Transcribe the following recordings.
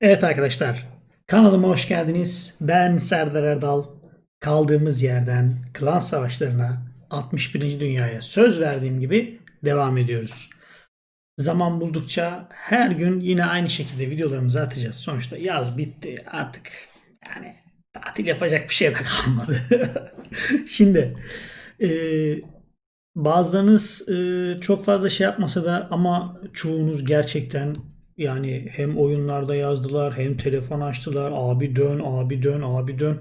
Evet arkadaşlar, kanalıma hoş geldiniz. Ben Serdar Erdal. Kaldığımız yerden klan savaşlarına 61. dünyaya söz verdiğim gibi devam ediyoruz. Zaman buldukça her gün yine aynı şekilde videolarımızı atacağız. Sonuçta yaz bitti artık yani tatil yapacak bir şey de kalmadı. Şimdi e, bazılarınız e, çok fazla şey yapmasa da ama çoğunuz gerçekten yani hem oyunlarda yazdılar hem telefon açtılar. Abi dön, abi dön, abi dön.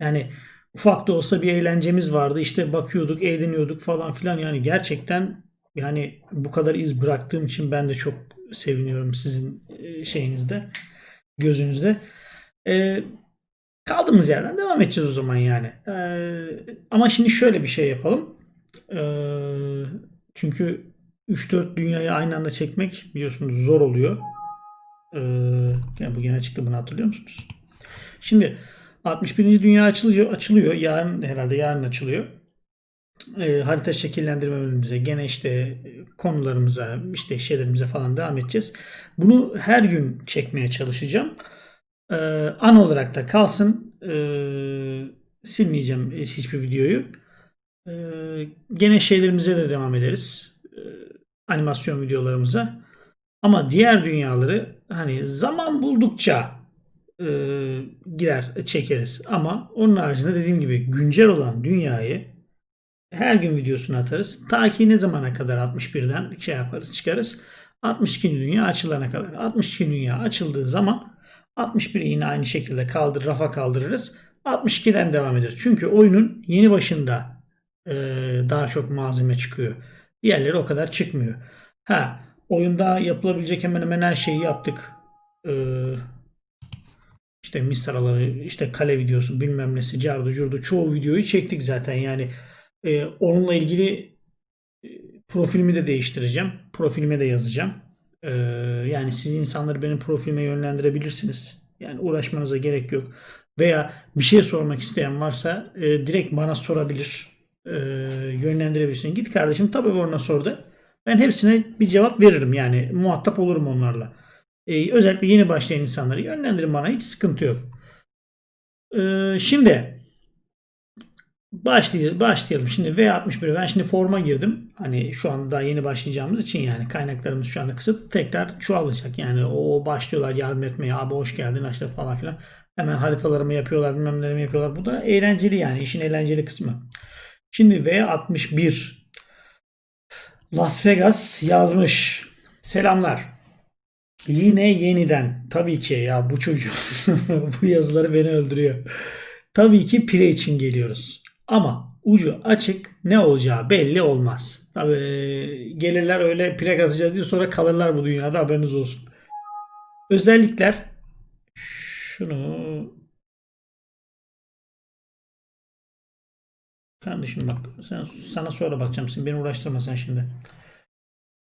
Yani ufak da olsa bir eğlencemiz vardı. İşte bakıyorduk, eğleniyorduk falan filan. Yani gerçekten yani bu kadar iz bıraktığım için ben de çok seviniyorum sizin e, şeyinizde, gözünüzde. E, kaldığımız yerden devam edeceğiz o zaman yani. E, ama şimdi şöyle bir şey yapalım. E, çünkü 3-4 dünyayı aynı anda çekmek biliyorsunuz zor oluyor. Ee, yani bu gene çıktı bunu hatırlıyor musunuz? Şimdi 61. dünya açılıyor, açılıyor. Yarın herhalde yarın açılıyor. Ee, harita şekillendirme bölümümüze gene işte konularımıza işte şeylerimize falan devam edeceğiz. Bunu her gün çekmeye çalışacağım. Ee, an olarak da kalsın. Ee, silmeyeceğim hiçbir videoyu. Ee, gene şeylerimize de devam ederiz. Ee, animasyon videolarımıza. Ama diğer dünyaları hani zaman buldukça e, girer çekeriz. Ama onun haricinde dediğim gibi güncel olan dünyayı her gün videosunu atarız. Ta ki ne zamana kadar 61'den şey yaparız çıkarız. 62. dünya açılana kadar. 62. dünya açıldığı zaman 61'i yine aynı şekilde kaldır, rafa kaldırırız. 62'den devam ederiz. Çünkü oyunun yeni başında e, daha çok malzeme çıkıyor. Diğerleri o kadar çıkmıyor. Ha oyunda yapılabilecek hemen hemen her şeyi yaptık. Ee, işte misraları, işte kale videosu bilmem nesi, cardı curdu çoğu videoyu çektik zaten. Yani e, onunla ilgili e, profilimi de değiştireceğim. Profilime de yazacağım. Ee, yani siz insanları benim profilime yönlendirebilirsiniz. Yani uğraşmanıza gerek yok. Veya bir şey sormak isteyen varsa e, direkt bana sorabilir. E, yönlendirebilirsin. Git kardeşim tabii orana sor da. Ben hepsine bir cevap veririm yani muhatap olurum onlarla. Ee, özellikle yeni başlayan insanları yönlendirin bana hiç sıkıntı yok. Ee, şimdi başlayalım, başlayalım. Şimdi V61 ben şimdi forma girdim. Hani şu anda yeni başlayacağımız için yani kaynaklarımız şu anda kısıt. Tekrar çoğalacak. Yani o başlıyorlar yardım etmeye. Abi hoş geldin işte falan filan. Hemen haritalarımı yapıyorlar bilmem nelerimi yapıyorlar. Bu da eğlenceli yani işin eğlenceli kısmı. Şimdi V61 Las Vegas yazmış. Selamlar. Yine yeniden. Tabii ki ya bu çocuk bu yazıları beni öldürüyor. Tabii ki pire için geliyoruz. Ama ucu açık ne olacağı belli olmaz. Tabii gelirler öyle pire kazacağız diye sonra kalırlar bu dünyada haberiniz olsun. Özellikler şunu Kardeşim bak sen, sana sonra bakacağım. Sen beni uğraştırma sen şimdi.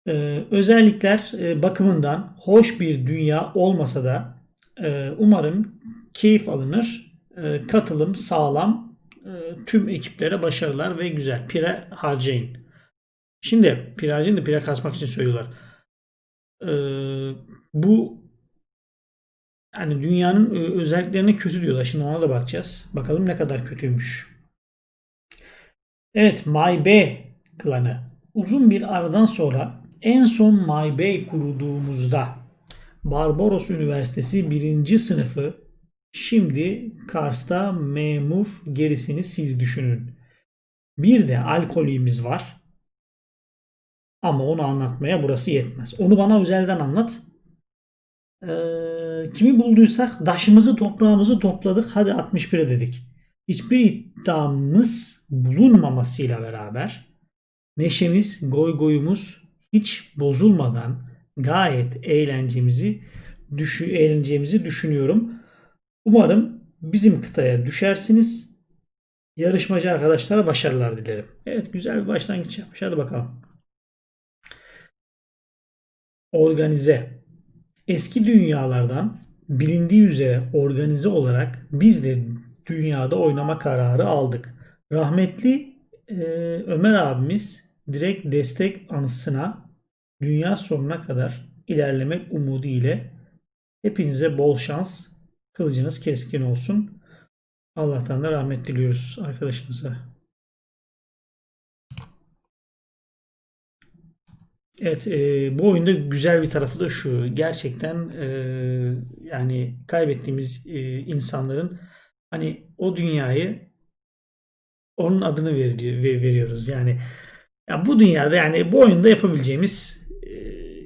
Ee, özellikler e, bakımından hoş bir dünya olmasa da e, umarım keyif alınır. E, katılım sağlam. E, tüm ekiplere başarılar ve güzel. Pire harcayın. Şimdi pire harcayın da pire kasmak için söylüyorlar. E, bu yani dünyanın e, özelliklerine kötü diyorlar. Şimdi ona da bakacağız. Bakalım ne kadar kötüymüş. Evet My B klanı. Uzun bir aradan sonra en son My B kurulduğumuzda Barbaros Üniversitesi birinci sınıfı şimdi Kars'ta memur gerisini siz düşünün. Bir de alkolümüz var. Ama onu anlatmaya burası yetmez. Onu bana özelden anlat. Ee, kimi bulduysak daşımızı toprağımızı topladık. Hadi 61'e dedik hiçbir iddiamız bulunmamasıyla beraber neşemiz, goy goyumuz hiç bozulmadan gayet eğlencemizi düşü, eğleneceğimizi düşünüyorum. Umarım bizim kıtaya düşersiniz. Yarışmacı arkadaşlara başarılar dilerim. Evet güzel bir başlangıç yapmış. Hadi bakalım. Organize. Eski dünyalardan bilindiği üzere organize olarak biz de dünyada oynama kararı aldık. Rahmetli e, Ömer abimiz direkt destek anısına dünya sonuna kadar ilerlemek umudu ile Hepinize bol şans. Kılıcınız keskin olsun. Allah'tan da rahmet diliyoruz arkadaşınıza. Evet, e, bu oyunda güzel bir tarafı da şu. Gerçekten e, yani kaybettiğimiz e, insanların hani o dünyayı onun adını veriyor, ve- veriyoruz. Yani ya bu dünyada yani bu oyunda yapabileceğimiz e,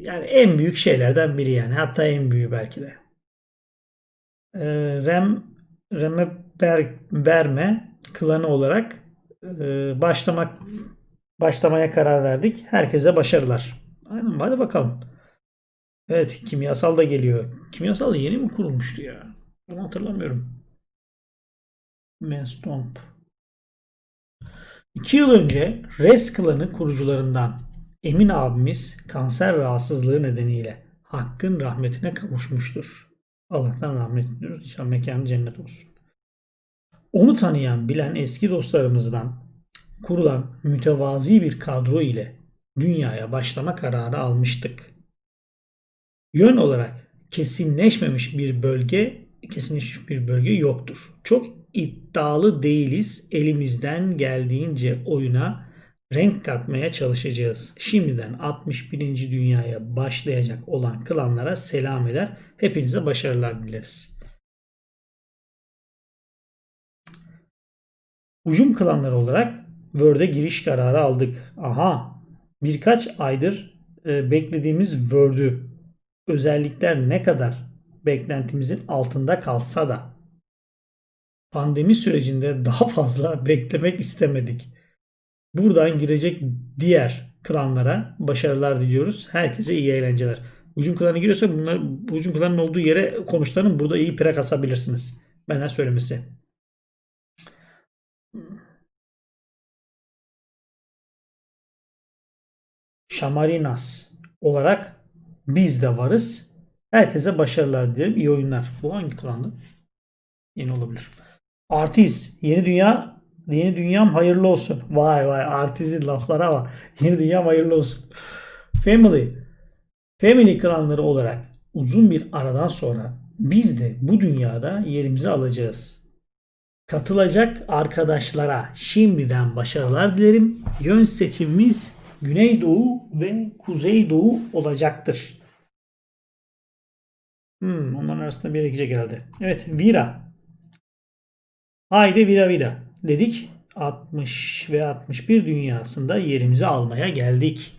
yani en büyük şeylerden biri yani. Hatta en büyüğü belki de. E, Rem Reme Ber, Berme klanı olarak e, başlamak başlamaya karar verdik. Herkese başarılar. Aynen hadi bakalım. Evet kimyasal da geliyor. Kimyasal yeni mi kurulmuştu ya? Ben hatırlamıyorum. Menstomp. İki yıl önce Res klanı kurucularından Emin abimiz kanser rahatsızlığı nedeniyle Hakk'ın rahmetine kavuşmuştur. Allah'tan rahmet diliyoruz. İnşallah mekanı cennet olsun. Onu tanıyan, bilen eski dostlarımızdan kurulan mütevazi bir kadro ile dünyaya başlama kararı almıştık. Yön olarak kesinleşmemiş bir bölge, kesinleşmiş bir bölge yoktur. Çok iddialı değiliz. Elimizden geldiğince oyuna renk katmaya çalışacağız. Şimdiden 61. dünyaya başlayacak olan klanlara selam eder. Hepinize başarılar dileriz. Ucum klanları olarak Word'e giriş kararı aldık. Aha birkaç aydır e, beklediğimiz Word'ü özellikler ne kadar beklentimizin altında kalsa da pandemi sürecinde daha fazla beklemek istemedik. Buradan girecek diğer klanlara başarılar diliyoruz. Herkese iyi eğlenceler. Ucum klanı giriyorsa bunlar ucum klanın olduğu yere konuşlanın. Burada iyi pre kasabilirsiniz. Benden söylemesi. Şamarinas olarak biz de varız. Herkese başarılar dilerim. İyi oyunlar. Bu hangi klandı? Yeni olabilir. Artiz. Yeni dünya Yeni dünyam hayırlı olsun. Vay vay Artiz'in laflara bak. Yeni dünyam hayırlı olsun. Family. Family klanları olarak uzun bir aradan sonra biz de bu dünyada yerimizi alacağız. Katılacak arkadaşlara şimdiden başarılar dilerim. Yön seçimimiz Güneydoğu ve Kuzeydoğu olacaktır. Hmm, onların arasında bir yere gidecek herhalde. Evet, Vira. Haydi Vira Vira dedik. 60 ve 61 dünyasında yerimizi almaya geldik.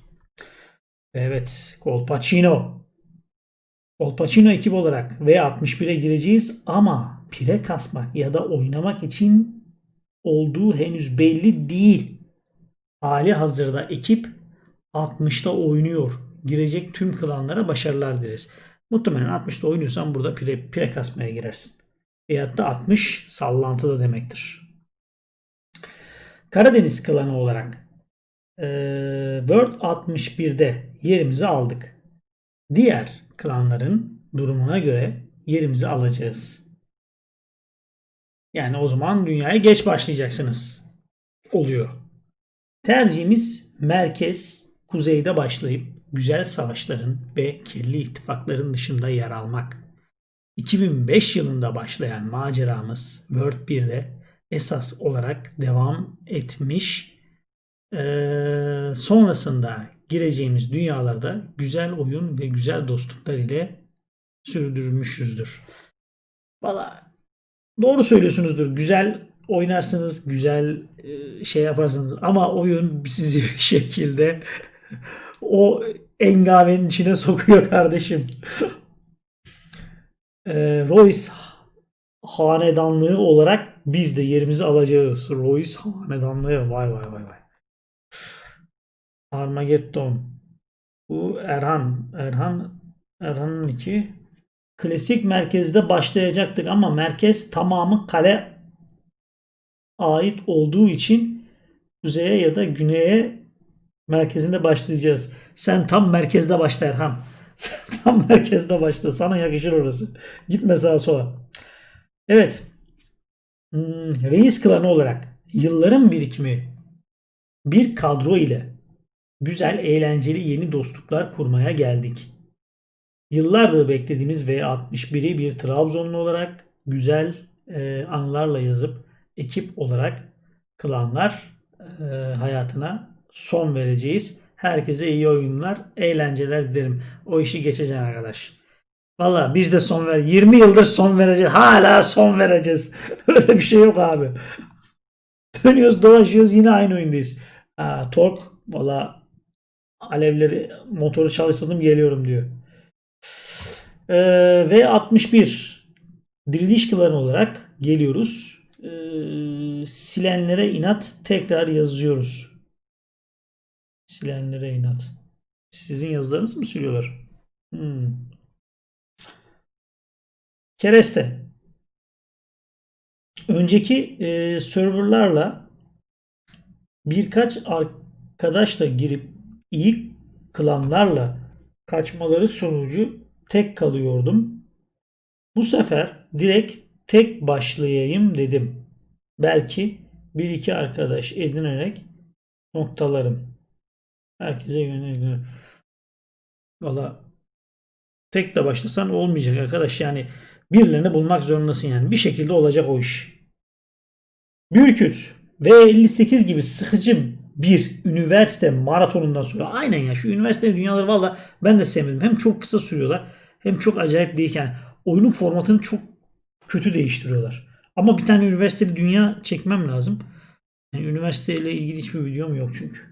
Evet, Colpacino. Colpacino ekip olarak ve 61'e gireceğiz ama pire kasmak ya da oynamak için olduğu henüz belli değil. Hali hazırda ekip 60'ta oynuyor. Girecek tüm klanlara başarılar dileriz. Muhtemelen 60'ta oynuyorsan burada pire, pire kasmaya girersin. Veyahut da 60 sallantı da demektir. Karadeniz klanı olarak e, World 61'de yerimizi aldık. Diğer klanların durumuna göre yerimizi alacağız. Yani o zaman dünyaya geç başlayacaksınız. Oluyor. Tercihimiz merkez kuzeyde başlayıp güzel savaşların ve kirli ittifakların dışında yer almak. 2005 yılında başlayan maceramız World 1'de esas olarak devam etmiş. Ee, sonrasında gireceğimiz dünyalarda güzel oyun ve güzel dostluklar ile sürdürmüşüzdür. Valla doğru söylüyorsunuzdur. Güzel oynarsınız, güzel e, şey yaparsınız ama oyun sizi bir şekilde o engavenin içine sokuyor kardeşim. Ee, Royce hanedanlığı olarak biz de yerimizi alacağız. Royce hanedanlığı vay vay vay vay. Armageddon. Bu Erhan. Erhan Erhan'ın iki. Klasik merkezde başlayacaktık ama merkez tamamı kale ait olduğu için kuzeye ya da güneye merkezinde başlayacağız. Sen tam merkezde başla Erhan. Sen tam merkezde başla. Sana yakışır orası. Gitme sağa sola. Evet. Hmm, reis klanı olarak yılların birikimi bir kadro ile güzel eğlenceli yeni dostluklar kurmaya geldik. Yıllardır beklediğimiz V61'i bir Trabzonlu olarak güzel e, anılarla yazıp ekip olarak klanlar e, hayatına son vereceğiz. Herkese iyi oyunlar, eğlenceler dilerim. O işi geçeceksin arkadaş. Valla biz de son ver. 20 yıldır son vereceğiz. Hala son vereceğiz. Öyle bir şey yok abi. Dönüyoruz dolaşıyoruz yine aynı oyundayız. Ha, Tork valla alevleri motoru çalıştırdım geliyorum diyor. Ee, ve 61 diriliş klanı olarak geliyoruz. Ee, silenlere inat tekrar yazıyoruz. Silenlere inat. Sizin yazılarınız mı siliyorlar? Hmm. Kereste. Önceki e, serverlarla birkaç arkadaşla girip iyi klanlarla kaçmaları sonucu tek kalıyordum. Bu sefer direkt tek başlayayım dedim. Belki bir iki arkadaş edinerek noktalarım. Herkese yönelir. Valla tek de başlasan olmayacak arkadaş yani birilerini bulmak zorundasın yani. Bir şekilde olacak o iş. Bürküt V58 gibi sıkıcı bir üniversite maratonundan sonra aynen ya şu üniversite dünyaları valla ben de sevmedim. Hem çok kısa sürüyorlar hem çok acayip değil yani oyunun formatını çok kötü değiştiriyorlar. Ama bir tane üniversiteli dünya çekmem lazım. Yani üniversiteyle ilgili hiçbir videom yok çünkü.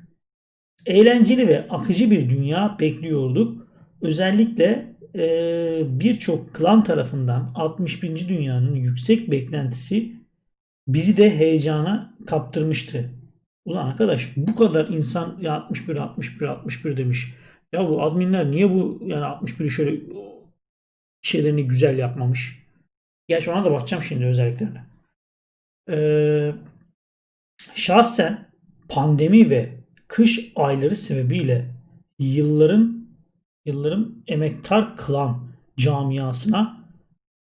Eğlenceli ve akıcı bir dünya bekliyorduk. Özellikle e, birçok klan tarafından 61. dünyanın yüksek beklentisi bizi de heyecana kaptırmıştı. Ulan arkadaş bu kadar insan ya 61 61 61 demiş. Ya bu adminler niye bu yani 61'i şöyle şeylerini güzel yapmamış? Gerçi ona da bakacağım şimdi özelliklerine. Ee, şahsen pandemi ve kış ayları sebebiyle yılların yılların emektar klan camiasına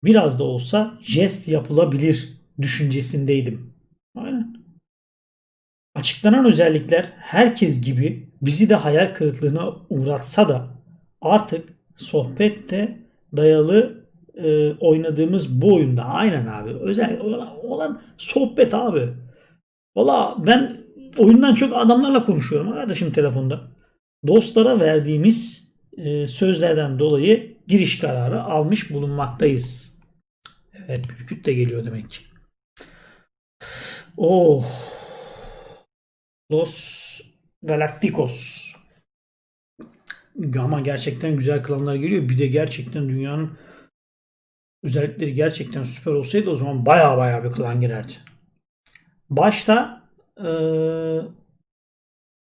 biraz da olsa jest yapılabilir düşüncesindeydim. Aynen. Açıklanan özellikler herkes gibi bizi de hayal kırıklığına uğratsa da artık sohbette dayalı e, oynadığımız bu oyunda aynen abi özel olan, olan sohbet abi. Valla ben oyundan çok adamlarla konuşuyorum kardeşim telefonda. Dostlara verdiğimiz e, sözlerden dolayı giriş kararı almış bulunmaktayız. Evet Bürküt de geliyor demek ki. Oh. Los Galacticos. Ama gerçekten güzel klanlar geliyor. Bir de gerçekten dünyanın özellikleri gerçekten süper olsaydı o zaman baya baya bir klan girerdi. Başta e,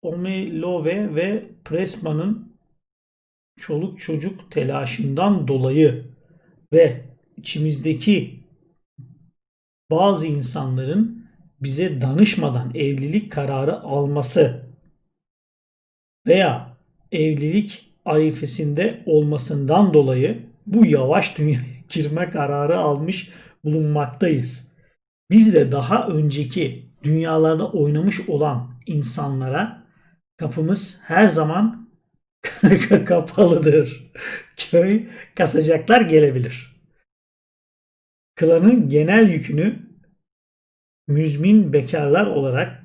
Omelove ve Pressman'ın çoluk çocuk telaşından dolayı ve içimizdeki bazı insanların bize danışmadan evlilik kararı alması veya evlilik arifesinde olmasından dolayı bu yavaş dünyaya girme kararı almış bulunmaktayız. Biz de daha önceki dünyalarda oynamış olan insanlara kapımız her zaman kapalıdır. Köy kasacaklar gelebilir. Klanın genel yükünü müzmin bekarlar olarak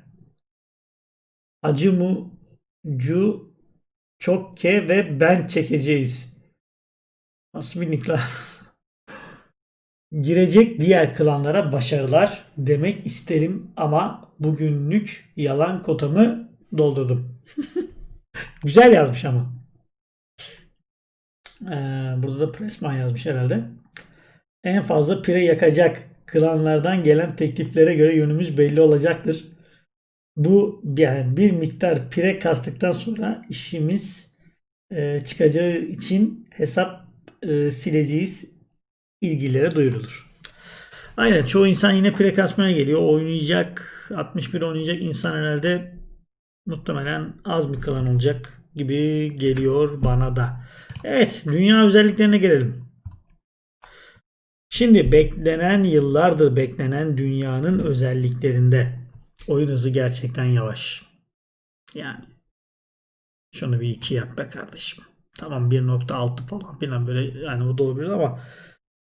Acımucu Çokke ve ben çekeceğiz. Nasıl bir nikla? Girecek diğer klanlara başarılar demek isterim ama bugünlük yalan kotamı doldurdum. Güzel yazmış ama. Ee, burada da Pressman yazmış herhalde. En fazla pire yakacak klanlardan gelen tekliflere göre yönümüz belli olacaktır. Bu yani bir miktar pire kastıktan sonra işimiz e, çıkacağı için hesap e, sileceğiz ilgilere duyurulur. Aynen çoğu insan yine pire kasmaya geliyor. Oynayacak 61 oynayacak insan herhalde muhtemelen az bir kalan olacak gibi geliyor bana da. Evet dünya özelliklerine gelelim. Şimdi beklenen yıllardır beklenen dünyanın özelliklerinde oyun hızı gerçekten yavaş. Yani şunu bir iki yap be kardeşim. Tamam 1.6 falan filan böyle yani o da olabilir ama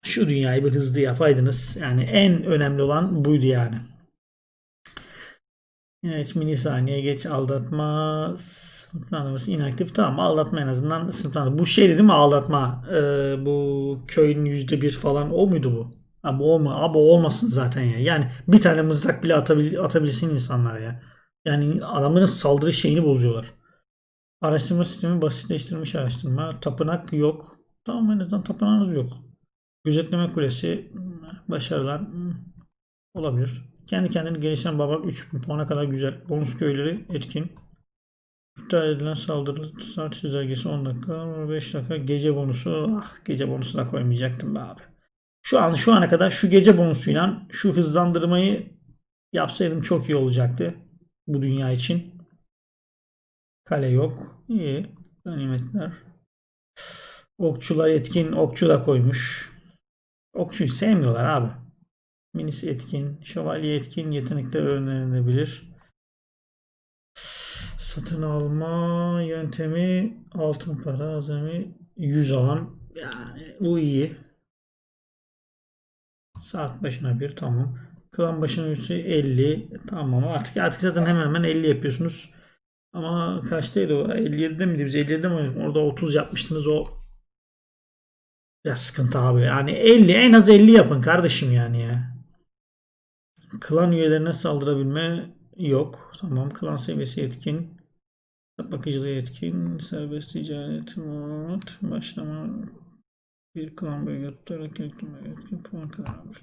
şu dünyayı bir hızlı yapaydınız. Yani en önemli olan buydu yani. Evet milisaniye geç aldatma sınıflandırması inaktif tamam aldatma en azından sınıflandırma. Bu şey değil mi aldatma Ee, bu köyün yüzde bir falan o muydu bu? Abi olma abi olmasın zaten ya. Yani bir tane mızrak bile atabil, atabilsin insanlara ya. Yani adamların saldırı şeyini bozuyorlar. Araştırma sistemi basitleştirilmiş araştırma. Tapınak yok. Tamam en azından tapınağınız yok. Gözetleme kulesi hmm, başarılar hmm, olabilir. Kendi kendini gelişen babak 3000 puana kadar güzel. Bonus köyleri etkin. İptal edilen saldırı saat çizelgesi 10 dakika 5 dakika gece bonusu ah gece bonusu da koymayacaktım be abi. Şu an şu ana kadar şu gece bonusuyla şu hızlandırmayı yapsaydım çok iyi olacaktı bu dünya için. Kale yok. İyi. Ganimetler. Okçular etkin. Okçu da koymuş. Okçuyu sevmiyorlar abi. Minis etkin. Şövalye etkin. Yetenekler öğrenilebilir. Satın alma yöntemi altın para azami 100 alan yani bu iyi. Saat başına bir tamam. Klan başına üstü 50 tamam artık artık zaten hemen hemen 50 yapıyorsunuz. Ama kaçtaydı o? 57'de miydi? Biz 57'de mi oynadık? Orada 30 yapmıştınız o. Biraz sıkıntı abi. Yani 50 en az 50 yapın kardeşim yani ya. Klan üyelerine saldırabilme yok. Tamam. Klan seviyesi etkin. Bakıcılığı etkin. Serbest ticaret. Mod. Başlama. Bir klan bölge tutarak etkin. Etkin puan kazanmış.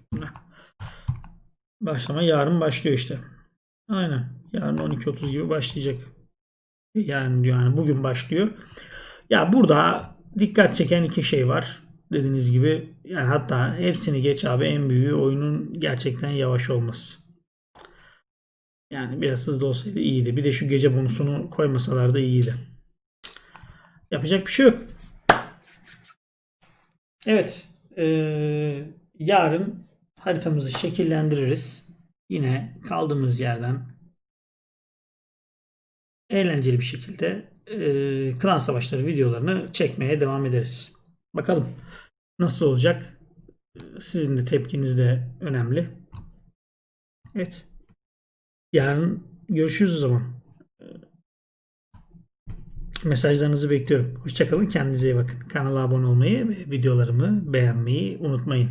Başlama yarın başlıyor işte. Aynen. Yarın 12.30 gibi başlayacak. Yani yani bugün başlıyor. Ya burada dikkat çeken iki şey var. Dediğiniz gibi yani hatta hepsini geç abi en büyüğü oyunun gerçekten yavaş olması. Yani biraz hızlı olsaydı iyiydi. Bir de şu gece bonusunu koymasalar da iyiydi. Yapacak bir şey yok. Evet. Ee, yarın haritamızı şekillendiririz. Yine kaldığımız yerden eğlenceli bir şekilde e, klan savaşları videolarını çekmeye devam ederiz. Bakalım nasıl olacak? Sizin de tepkiniz de önemli. Evet. Yarın görüşürüz o zaman. Mesajlarınızı bekliyorum. Hoşçakalın. Kendinize iyi bakın. Kanala abone olmayı ve videolarımı beğenmeyi unutmayın.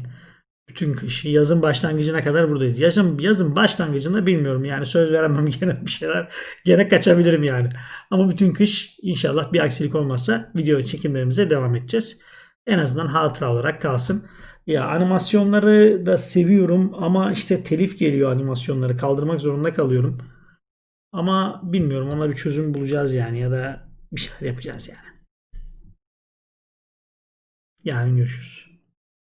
Bütün kış, yazın başlangıcına kadar buradayız. Yazın, yazın başlangıcında bilmiyorum yani söz veremem gene bir şeyler. Gene kaçabilirim yani. Ama bütün kış inşallah bir aksilik olmazsa video çekimlerimize devam edeceğiz. En azından hatıra olarak kalsın. Ya animasyonları da seviyorum ama işte telif geliyor animasyonları. Kaldırmak zorunda kalıyorum. Ama bilmiyorum ona bir çözüm bulacağız yani ya da bir şeyler yapacağız yani. Yarın görüşürüz.